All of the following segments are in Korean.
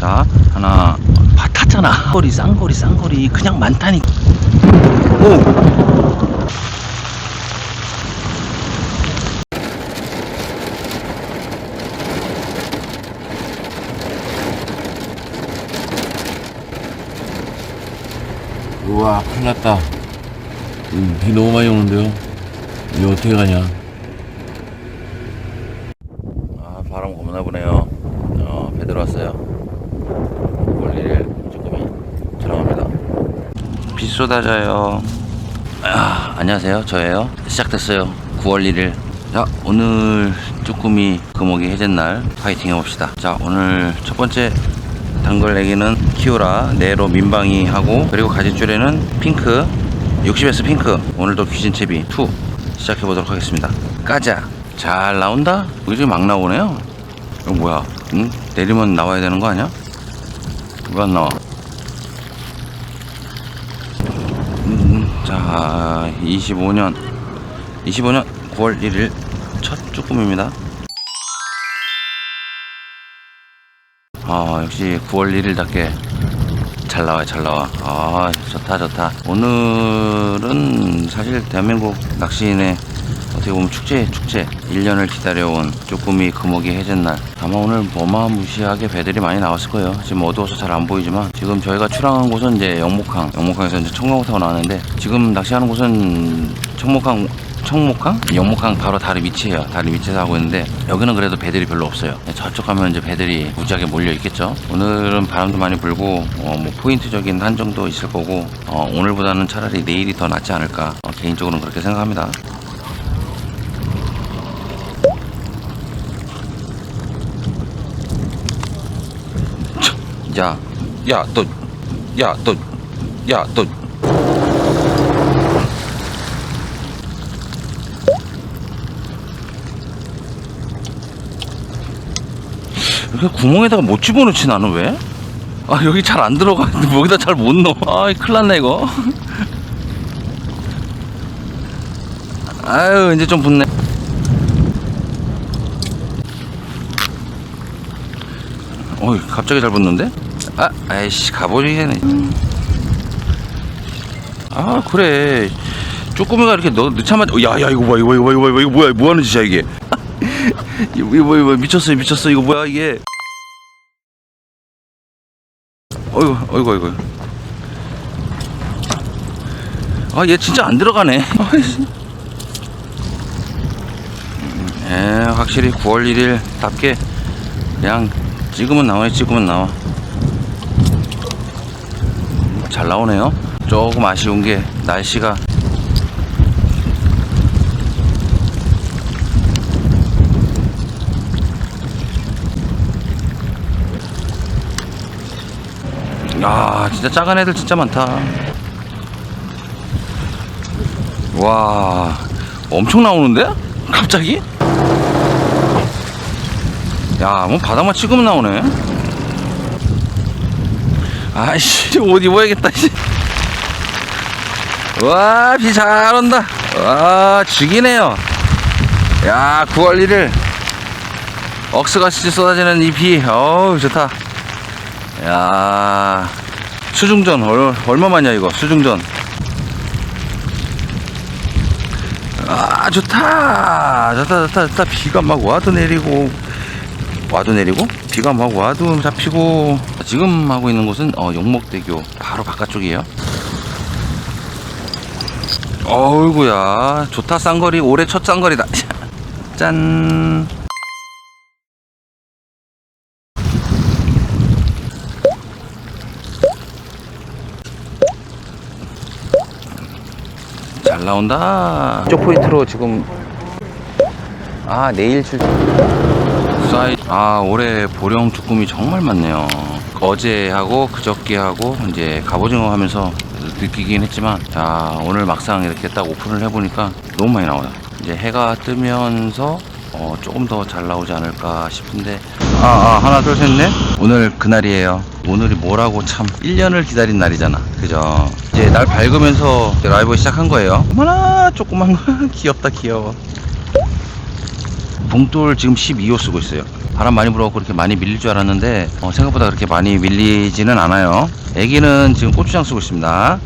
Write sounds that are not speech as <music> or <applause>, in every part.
자 하나 봐 탔잖아. 쌍거리 쌍거리 쌍거리. 그냥 많다니. 오! 우와 큰일 났다. 음, 비 너무 많이 오는데요? 이거 어떻게 가냐 아 바람 겁나 부네요 어, 배 들어왔어요 원리를 조금이 들어갑니다 비 쏟아져요. 아, 안녕하세요. 저예요. 시작됐어요. 9월 1일. 자 오늘 쭈꾸미 금어기 해jet날 파이팅 해봅시다. 자 오늘 첫 번째 단골내기는 키우라 네로 민방위 하고 그리고 가지줄에는 핑크 60S 핑크. 오늘도 귀신채비 2 시작해보도록 하겠습니다. 까자! 잘 나온다? 의리 막 나오네요. 이거 뭐야? 응? 내리면 나와야 되는 거 아니야? 왜 안 나와 음, 자 25년 25년 9월 1일 첫 쭈꾸미입니다. 아 역시 9월 1일답게 잘 나와요 잘 나와. 아 좋다 좋다. 오늘은 사실 대한민국 낚시인의 어떻게 보면 축제 축제 1년을 기다려온 쭈꾸미 금어기 해jet날 아마 오늘 어마무시하게 배들이 많이 나왔을 거예요 지금 어두워서 잘 안 보이지만 지금 저희가 출항한 곳은 이제 영목항 영목항에서 이제 청강호 타고 나왔는데 지금 낚시하는 곳은 청목항 청목항? 영목항 바로 다리 밑이에요. 다리 밑에서 하고 있는데 여기는 그래도 배들이 별로 없어요. 저쪽 가면 이제 배들이 무지하게 몰려 있겠죠. 오늘은 바람도 많이 불고 어, 뭐 포인트적인 한정도 있을 거고 어, 오늘보다는 차라리 내일이 더 낫지 않을까 어, 개인적으로는 그렇게 생각합니다. 야, 야, 너, 야, 너, 야, 너. 이렇게 구멍에다가 못 집어넣지 나는 왜? 아 여기 잘 안 들어가 여기다 잘 못 넣어 아 큰일 났네 이거 아유 이제 좀 붙네 어이 갑자기 잘 붙는데? 아 아이씨 가버리겠네 아 그래. 쪼꼬미가 이렇게 너 늦자마자 야 야 이거 봐 이거 봐 이거 봐 이거 봐 이거 뭐야 뭐 하는 짓이야 이게? <laughs> 이거 이거 뭐야 미쳤어 미쳤어 이거 뭐야 이게? 어이구 어이구 어이구. 아 얘 진짜 안 들어가네. <laughs> 음, 에 확실히 9월 1일 답게 그냥 찍으면 나오네 찍으면 나와 잘 나오네요 조금 아쉬운 게 날씨가 야 진짜 작은 애들 진짜 많다 와 엄청 나오는데? 갑자기? 야뭐 바닥만 찍으면 나오네 아이씨 옷 입어야겠다 씨. 와, 비 잘 온다. 와, 죽이네요. 야, 9월 1일. 억스같이 쏟아지는 이 비. 어우, 좋다. 야, 수중전. 얼, 얼마만이야, 이거? 수중전. 아, 좋다. 좋다, 좋다, 좋다. 비가 막 와도 내리고. 와도 내리고 비가 막 와도 잡히고 지금 하고 있는 곳은 어, 용목대교 바로 바깥쪽이에요. 어이구야. 좋다 쌍거리. 올해 첫 쌍거리다. <laughs> 짠. 잘 나온다. 쪽 포인트로 지금 아 내일 출 사이 아 올해 보령 주꾸미 정말 많네요 어제하고 그저께하고 이제 갑오징어 하면서 느끼긴 했지만 자 오늘 막상 이렇게 딱 오픈을 해보니까 너무 많이 나와요 이제 해가 뜨면서 어, 조금 더 잘 나오지 않을까 싶은데. 아, 아 하나 둘 셋 넷. 오늘 그날이에요. 오늘이 뭐라고 참. 1년을 기다린 날이잖아. 그죠? 이제 날 밝으면서 라이브 시작한 거예요. 얼마나 조그만 거. <laughs> 귀엽다 귀여워. 봉돌 지금 12호 쓰고 있어요. 바람 많이 불어갖고 그렇게 많이 밀릴 줄 알았는데 어, 생각보다 그렇게 많이 밀리지는 않아요. 애기는 지금 고추장 쓰고 있습니다.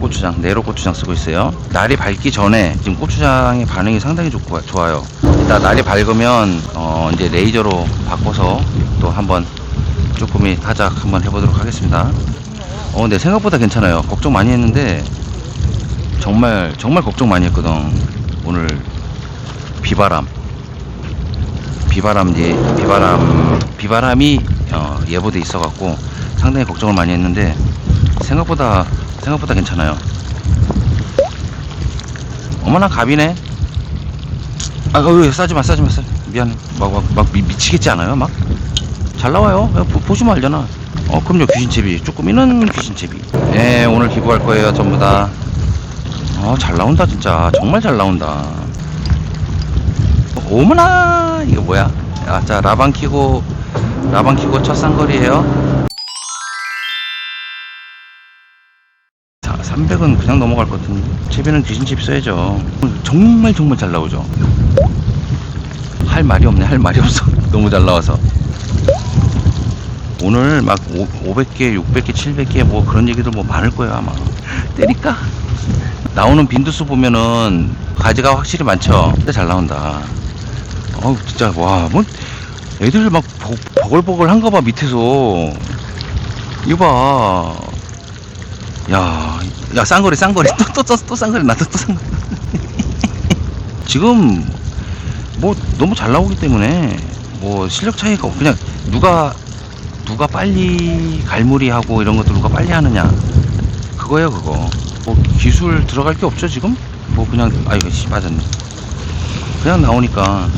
고추장 네로 고추장 쓰고 있어요. 날이 밝기 전에 지금 고추장의 반응이 상당히 좋고 좋아요. 이따 날이 밝으면 어, 이제 레이저로 바꿔서 또 한번 쭈꾸미 타작 한번 해보도록 하겠습니다. 어 근데 생각보다 괜찮아요. 걱정 많이 했는데 정말 정말 걱정 많이 했거든. 오늘 비바람 비바람 이제 비바람 비바람이 어, 예보돼 있어갖고 상당히 걱정을 많이 했는데 생각보다 생각보다 괜찮아요. 어머나 갑이네. 아, 어, 싸지 마, 싸지 마, 싸. 미안해. 막, 막, 막 미, 미치겠지 않아요? 막? 잘 나와요. 보, 보시면 알잖아. 어, 그럼요. 귀신채비. 쭈꾸미는 귀신채비. 예, 오늘 기부할 거예요. 전부 다. 어, 잘 나온다, 진짜. 정말 잘 나온다. 어머나 이거 뭐야? 야, 자 라방 키고 라방 키고 첫 쌍거리에요. 자 300은 그냥 넘어갈 것 같은데. 채비는 귀신집 써야죠. 정말 정말 잘 나오죠. 할 말이 없네. 할 말이 없어. <laughs> 너무 잘 나와서. 오늘 막 500개 600개 700개 뭐 그런 얘기들 뭐 많을 거예요 아마. 때릴까? 나오는 빈두수 보면은 가지가 확실히 많죠. 근데 잘 나온다 어우 진짜 와뭐 애들 막 버, 버글버글 한가 봐 밑에서. 이거 봐야 야 쌍거리 쌍거리. 또 또 또 쌍거리 나도 또 쌍거리. <laughs> 지금 뭐 너무 잘 나오기 때문에 뭐 실력 차이가 없- 그냥 누가 누가 빨리 갈무리하고 이런 것들 누가 빨리 하느냐. 그거예요 그거. 뭐 기술 들어갈 게 없죠 지금? 뭐 그냥 아이고 씨 맞았네. 그냥 나오니까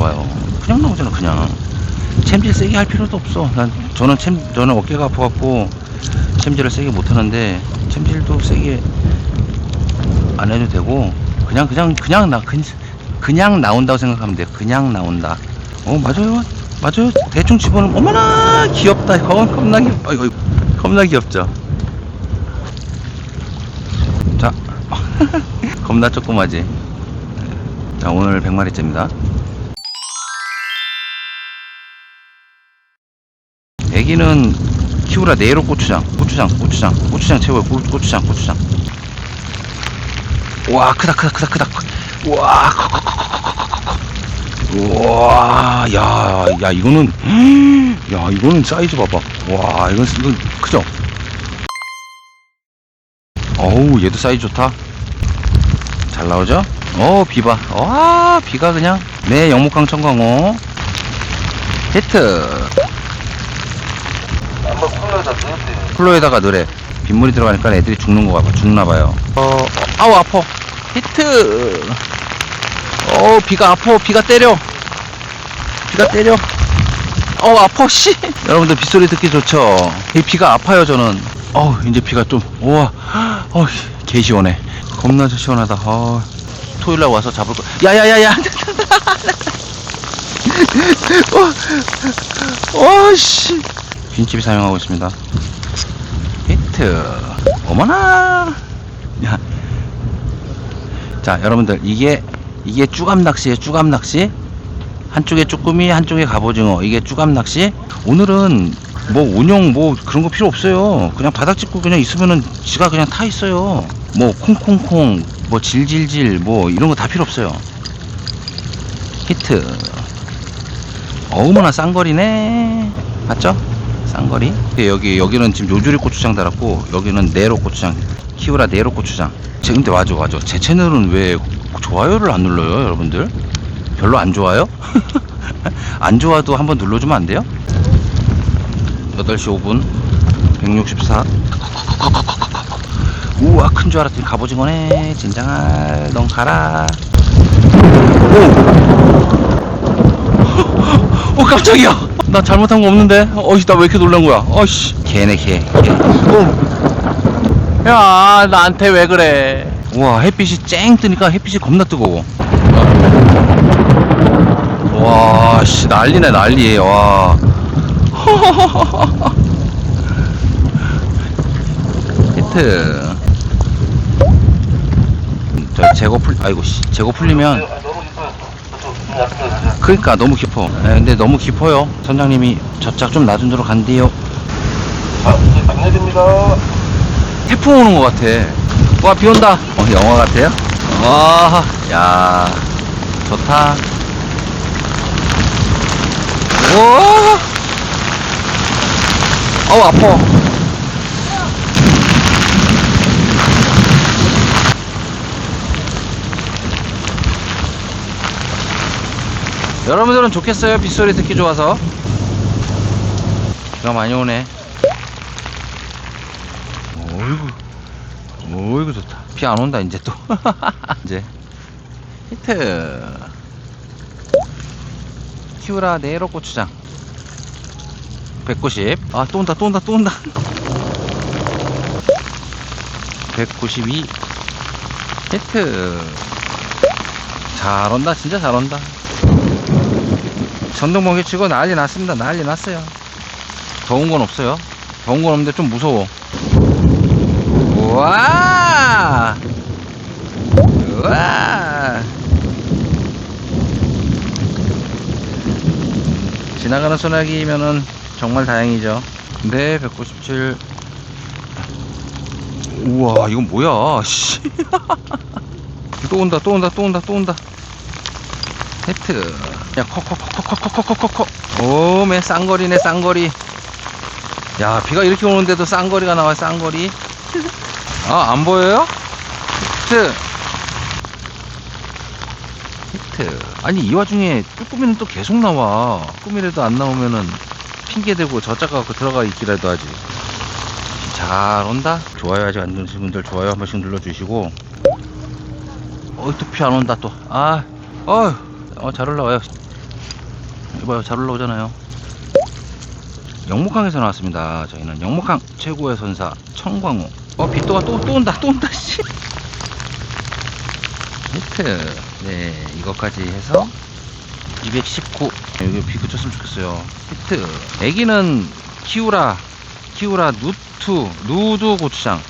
봐봐요. 그냥 나오잖아 그냥 챔질 세게 할 필요도 없어. 난 저는 챔 저는 어깨가 아파갖고 챔질을 세게 못하는데 챔질도 세게 안 해도 되고 그냥 그냥 그냥 나 그냥, 그냥 나온다고 생각하면 돼. 그냥 나온다. 어 맞아요. 맞아요. 대충 집어넣으면 어머나 귀엽다. 겁, 겁나 귀 아이고 아이고, 겁나 귀엽죠? 자 <laughs> 겁나 조그마지. 자 오늘 100마리째입니다 애기는 키우라 네로 고추장 고추장 고추장 고추장 최고야 고, 고추장 고추장. 와 크다 크다 크다 크다. 와. 우와 야, 야 이거는 <gasps> 야 이거는 사이즈 봐봐. 와 이건 이건 크죠? 어우 얘도 사이즈 좋다. 잘 나오죠? 어 비봐 와 비가 그냥. 네 영목강 청광호. 히트 플로에다가 넣으래. 빗물이 들어가니까 애들이 죽는 거 봐봐 죽나 봐요. 어 아우 아파. 히트. 어 비가 아파. 비가 때려. 비가 때려. 어 아파 씨. 여러분들 빗소리 듣기 좋죠? 이 비가 아파요 저는. 어 이제 비가 좀 우와. 어 개 시원해. 겁나 시원하다. 어 토요일날 와서 잡을 거. 야야야야. <laughs> 어, 어씨 빈집이 사용하고 있습니다. 히트. 어머나! 야. 자 여러분들 이게 이게 쭈감 낚시에요 쭈감 낚시? 한쪽에 쭈꾸미 한쪽에 갑오징어. 이게 쭈감 낚시? 오늘은 뭐 운영 뭐 그런 거 필요 없어요. 그냥 바닥 짚고 그냥 있으면은 지가 그냥 타 있어요. 뭐 콩콩콩 뭐 질질질 뭐 이런 거 다 필요 없어요. 히트. 어머나 쌍거리네. 맞죠? 쌍거리? 여기 여기는 지금 요조리 고추장 달았고 여기는 네로 고추장 키우라 네로 고추장. 제 근데 맞아 맞아 제 채널은 왜 좋아요를 안 눌러요 여러분들? 별로 안 좋아요? <laughs> 안 좋아도 한번 눌러주면 안 돼요? 8시 5분 164 우와 큰 줄 알았더니 갑오징어네. 진장할 넌 가라. 오! 오 <laughs> 깜짝이야 나 잘못한 거 없는데? 어이씨 나 왜 이렇게 놀란 거야? 어이씨. 개네 개, 개. 오. 야 나한테 왜 그래? 우와 햇빛이 쨍 뜨니까 햇빛이 겁나 뜨거워. 와 씨 난리네 난리. 와. <laughs> 히트. 저 재고 풀 아이고 씨. 재고 풀리면 그러니까 너무 깊어. 예, 근데 너무 깊어요. 선장님이 저짝 좀 놔둔 대로 간대요. 아, 이제 당내됩니다. 태풍 오는 것 같아. 와 비 온다. 어 영화 같아요? 와야 좋다. 와 어우 아파 여러분들은 좋겠어요? 빗소리 듣기 좋아서? 비가 많이 오네. 어이구 어이구 좋다. 비 안 온다 이제 또. <laughs> 이제. 히트. 키우라 네로 고추장. 190아 또 온다 또 온다 또 온다. 192 히트. 잘 온다 진짜 잘 온다 전동번개 치고 난리 났습니다. 난리 났어요. 더운 건 없어요? 더운 건 없는데 좀 무서워. 우와! 우와! 지나가는 소나기면은 정말 다행이죠. 근데 197 우와 이건 뭐야? 씨. <laughs> 또 온다 또 온다 또 온다 또 온다 헤트. 야 콕콕콕콕콕콕콕콕 오메 쌍거리네 쌍거리. 야 비가 이렇게 오는데도 쌍거리가 나와 쌍거리? 아 안 보여요? 히트. 히트. 아니 이 와중에 쭈꾸미는 또 계속 나와. 쭈꾸미라도 안 나오면은 핑계대고 저짝 갖고 들어가 있기라도 하지. 잘 온다. 좋아요 아직 안 누르신 분들 좋아요 한 번씩 눌러주시고. 어이 또피안 온다 또아 어휴 어, 잘 올라와요. 이봐요 잘 올라오잖아요. 영목항에서 나왔습니다. 저희는 영목항 최고의 선사 청광호. 어 빗도가 또, 또 온다 또 온다 씨. 히트. 네 이것까지 해서 219 여기 비 그쳤으면 좋겠어요. 히트. 애기는 키우라 키우라 누투 누드 고추장.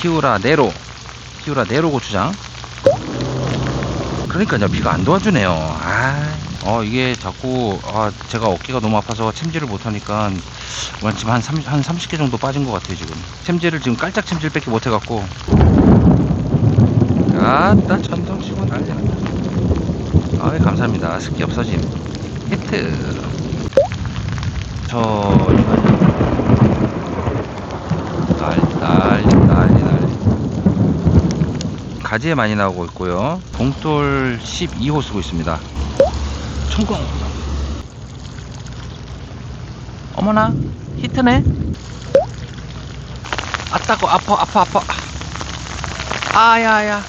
키우라 네로 키우라 네로 고추장 그러니까요. 비가 안 도와주네요. 아, 어 이게 자꾸 아 제가 어깨가 너무 아파서 챔질을 못하니까 뭐 지금 한, 30, 한 30개 정도 빠진 것 같아요 지금. 챔질을 지금 깔짝 챔질밖에 못 해갖고. 아따 천둥 치고 난리 났다. 아이 감사합니다. 습기 없어짐. 히트. 저 난리 난리 난리 난리 가지에 많이 나오고 있고요. 봉돌 12호 쓰고 있습니다. 청광. 어머나 히트네. 아따고 아파 아파 아파. 아야야.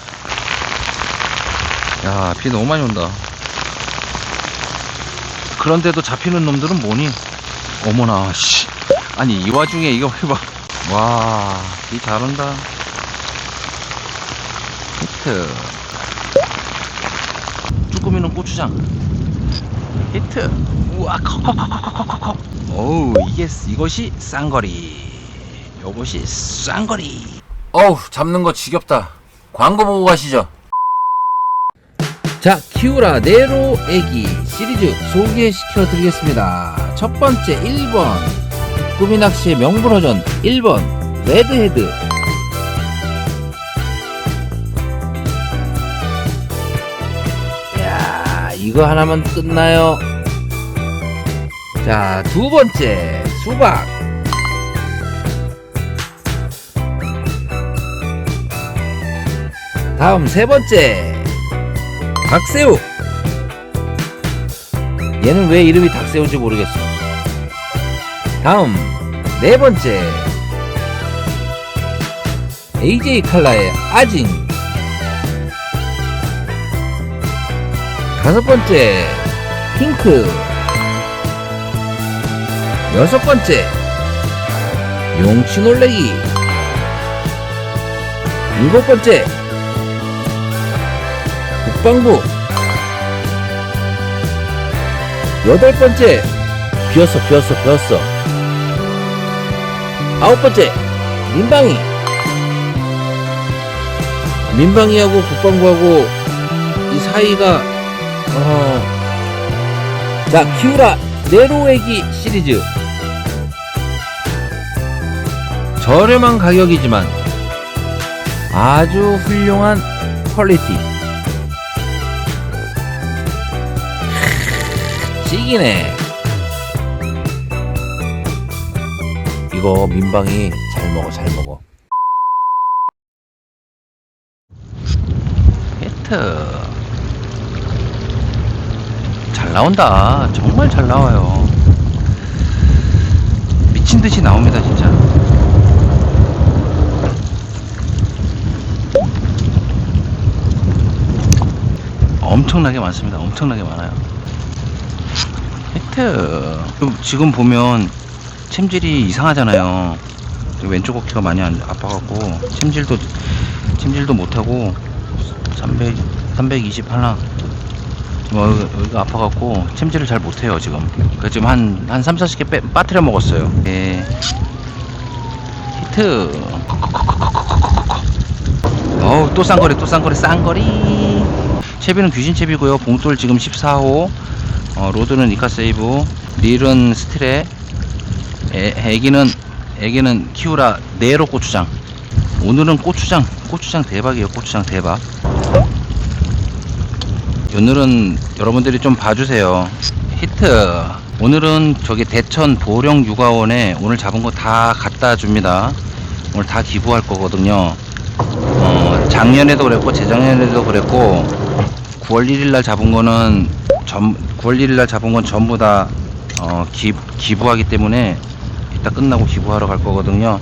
야 비 너무 많이 온다. 그런데도 잡히는 놈들은 뭐니? 어머나 씨. 아니 이 와중에 이거 해봐. 와, 비 잘 온다. 히트. 쭈꾸미는 고추장. 히트. 우와 컥컥컥컥컥컥 어우 이게 이것이 쌍거리. 요것이 쌍거리. 어우 잡는 거 지겹다. 광고 보고 가시죠. 자, 키우라 네로 애기 시리즈 소개시켜 드리겠습니다. 첫 번째 1번. 꾸미 낚시의 명불허전 1번. 레드헤드 이거 하나만 끝나요. 자, 두 번째 수박. 다음 세 번째 닭새우. 얘는 왜 이름이 닭새우인지 모르겠어. 다음 네 번째 AJ 칼라의 아징 다섯 번째 핑크. 여섯 번째 용치 놀래기. 일곱 번째 국방부. 여덟 번째 비었어 비었어 비었어. 아홉 번째 민방위. 민방위하고 국방부하고 이 사이가 어... 자 키우라 네로애기 시리즈. 저렴한 가격이지만 아주 훌륭한 퀄리티. 찌기네. 이거 민방위 잘 먹어 잘 먹어. 히트 잘 나온다. 정말 잘 나와요. 미친 듯이 나옵니다 진짜. 엄청나게 많습니다. 엄청나게 많아요. 히트. 지금- 보면 챔질이 이상하잖아요. 왼쪽 어깨가 많이 안- 아파갖고 챔질도 챔질도 못하고 300, 320 하나 뭐 여기- 여기가 아파갖고 챔질을 잘 못해요 지금. 그 지금 한, 한 3, 40개 빼, 빠뜨려 먹었어요. 예. 히트. 어우 또 쌍거리 또 쌍거리 쌍거리. 채비는 귀신 채비고요. 봉돌 지금 14호. 어, 로드는 이카 세이브. 릴은 스트레 애, 애기는 애기는 키우라. 네로 고추장. 오늘은 고추장. 고추장 대박이에요. 고추장 대박 오늘은 여러분들이 좀 봐주세요. 히트. 오늘은 저기 대천 보령 육아원에 오늘 잡은 거 다 갖다 줍니다. 오늘 다 기부할 거거든요. 어, 작년에도 그랬고 재작년에도 그랬고 9월 1일 날 잡은 거는 전 9월 1일 날 잡은 건 전부 다 어, 기, 기부하기 때문에 이따 끝나고 기부하러 갈 거거든요.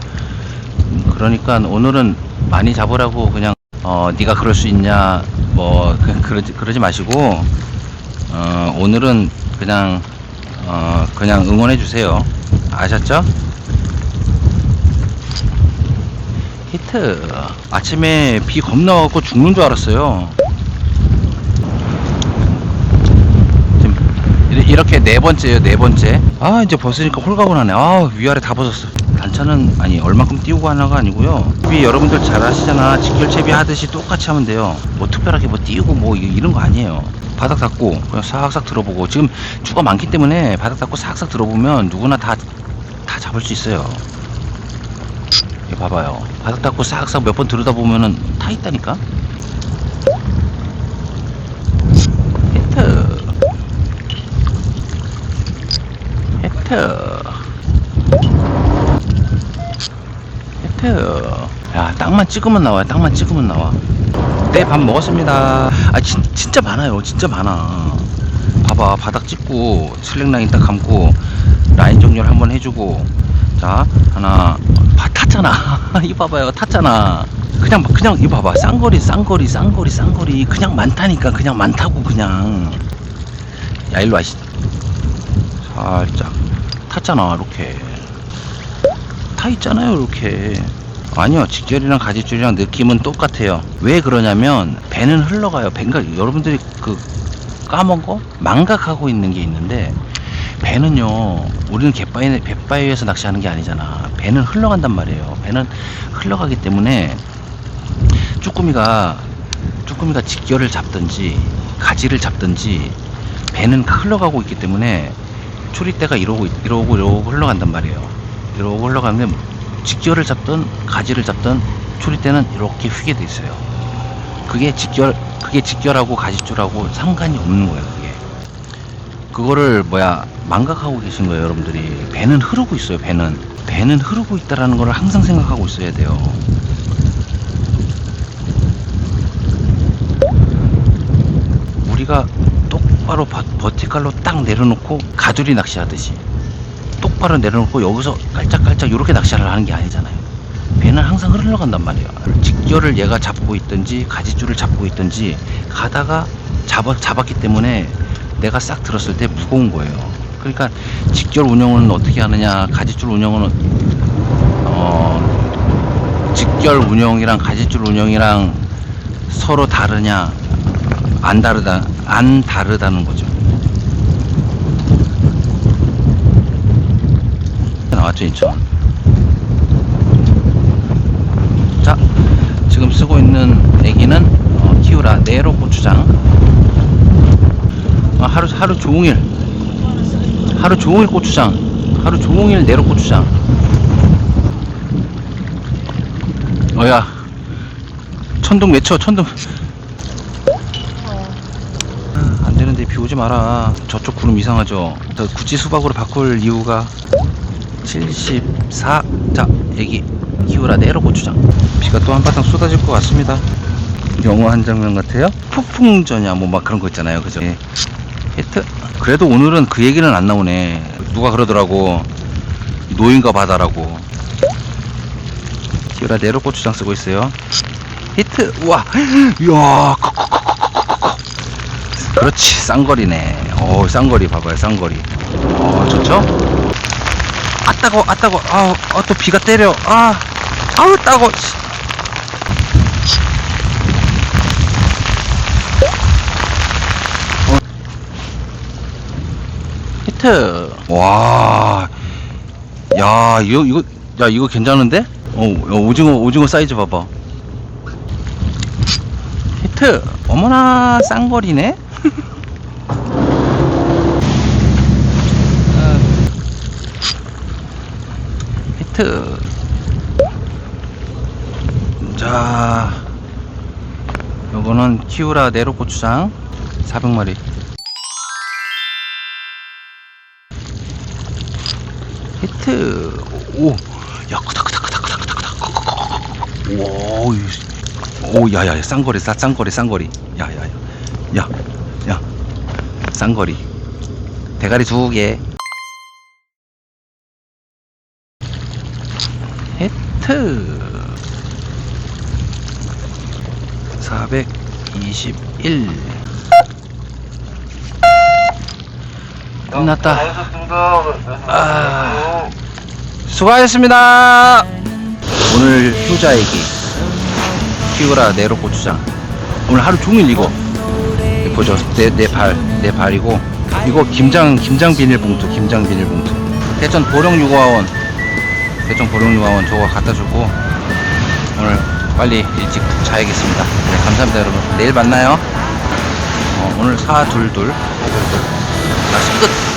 음, 그러니까 오늘은 많이 잡으라고 그냥 어 네가 그럴 수 있냐? 뭐 그- 그러지 그러지 마시고 어 오늘은 그냥 어 그냥 응원해 주세요. 아셨죠? 히트. 아침에 비 겁나 와갖고 죽는 줄 알았어요. 이렇게 네 번째예요 네 번째. 아 이제 벗으니까 홀가분하네. 아 위아래 다 벗었어 단차는 아니 얼만큼 띄우고 하나가 아니고요. 채비 여러분들 잘 아시잖아. 직결 채비 하듯이 똑같이 하면 돼요. 뭐 특별하게 뭐 띄우고 뭐 이- 이런 거 아니에요. 바닥 닦고 그냥 싹싹 들어보고 지금 주가 많기 때문에 바닥 닦고 싹싹 들어보면 누구나 다 다 잡을 수 있어요. 봐봐요. 바닥 닦고 싹싹 몇 번 들여다 보면은 타 있다니까? 히트 히트 히트 야 땅만 찍으면 나와요 땅만 찍으면 나와. 네 밥 먹었습니다. 아 진, 진짜 많아요. 진짜 많아. 봐봐 바닥 찍고 슬랙 라인 딱 감고 라인 정렬 한번 해주고. 자 하나 봐, 탔잖아. <laughs> 이거 봐봐요. 탔잖아. 그냥 그냥 이거 봐봐. 쌍거리 쌍거리 쌍거리 쌍거리. 그냥 많다니까. 그냥 많다고 그냥. 야 일로 와시 살짝. 탔잖아 이렇게 타 있잖아요 이렇게. 아니요 직결이랑 가지줄이랑 느낌은 똑같아요. 왜 그러냐면 배는 흘러가요. 배가 여러분들이 그 까먹어 망각하고 있는 게 있는데 배는요 우리는 갯바위 갯바위에서 낚시하는 게 아니잖아. 배는 흘러간단 말이에요. 배는 흘러가기 때문에 쭈꾸미가 쭈꾸미가 직결을 잡든지 가지를 잡든지 배는 흘러가고 있기 때문에 초리대가 이러고 이러고 이러고 흘러간단 말이에요 이러고 흘러가면 직결을 잡든 가지를 잡든 초리대는 이렇게 휘게 돼 있어요. 그게 직결 그게 직결하고 가지줄하고 상관이 없는 거예요 그게. 그거를 뭐야 망각하고 계신 거예요 여러분들이. 배는 흐르고 있어요 배는. 배는 흐르고 있다라는 걸 항상 생각하고 있어야 돼요. 우리가 똑바로 버, 버티칼로 딱 내려놓고 가두리 낚시하듯이 똑바로 내려놓고 여기서 깔짝깔짝 이렇게 낚시를 하는 게 아니잖아요. 배는 항상 흘러간단 말이에요. 직결을 얘가 잡고 있든지 가지줄을 잡고 있든지 가다가 잡아, 잡았기 때문에 내가 싹 들었을 때 무거운 거예요. 그러니까 직결 운영은 어떻게 하느냐 가지줄 운영은 어, 직결 운영이랑 가지줄 운영이랑 서로 다르냐 안 다르다 안 다르다는 거죠 나왔죠 인천 자 지금 쓰고 있는 애기는 어, 키우라 네로 고추장. 아, 하루 하루 종일. 하루 종일 고추장. 하루 종일 네로 고추장. 어야. 천둥 외쳐 천둥. 아, 안 되는데 비 오지 마라. 저쪽 구름 이상하죠. 저 굳이 수박으로 바꿀 이유가 74. 자, 애기 키우라 네로 고추장. 비가 또 한바탕 쏟아질 것 같습니다. 영화 한 장면 같아요? 폭풍전야 뭐 막 그런 거 있잖아요. 그죠? 예. 히트. 그래도 오늘은 그 얘기는 안 나오네. 누가 그러더라고. 노인과 바다라고. 키우라 네로 고추장 쓰고 있어요. 히트. 우와. 이야. 그렇지. 쌍거리네. 어, 쌍거리 봐봐요. 쌍거리. 어, 좋죠? 아 따고 아 따고 아우 아, 또 비가 때려. 아 아우 따고 어. 히트. 와야 이거 이거 야 이거 괜찮은데? 어 어, 오징어 오징어 사이즈 봐봐. 히트. 어머나 쌍거리네 <laughs> 히트. 자, 요거는 키우라 네로 고추장 400마리. 히트. 오, 야, 크다, 크다, 크다, 크다, 크다, 크다. 오, 이- 오, 야, 야, 야, 쌍거리, 싸, 쌍거리, 쌍거리. 야, 야, 야, 쌍거리. 대가리 두 개. 트. 421 끝났다. 수고하셨습니다. 아. 수고하셨습니다. 오늘 효자애기. 키우라 네로 고추장. 오늘 하루 종일 이거. 보죠. 내내발내 발이고. 이거 김장 김장 비닐봉투 김장 비닐봉투. 대전 보령유가원 대전 보령유가원 저거 갖다 주고 오늘 빨리 일찍 자야겠습니다. 네, 감사합니다 여러분. 내일 만나요. 어, 오늘 사둘둘. 자끝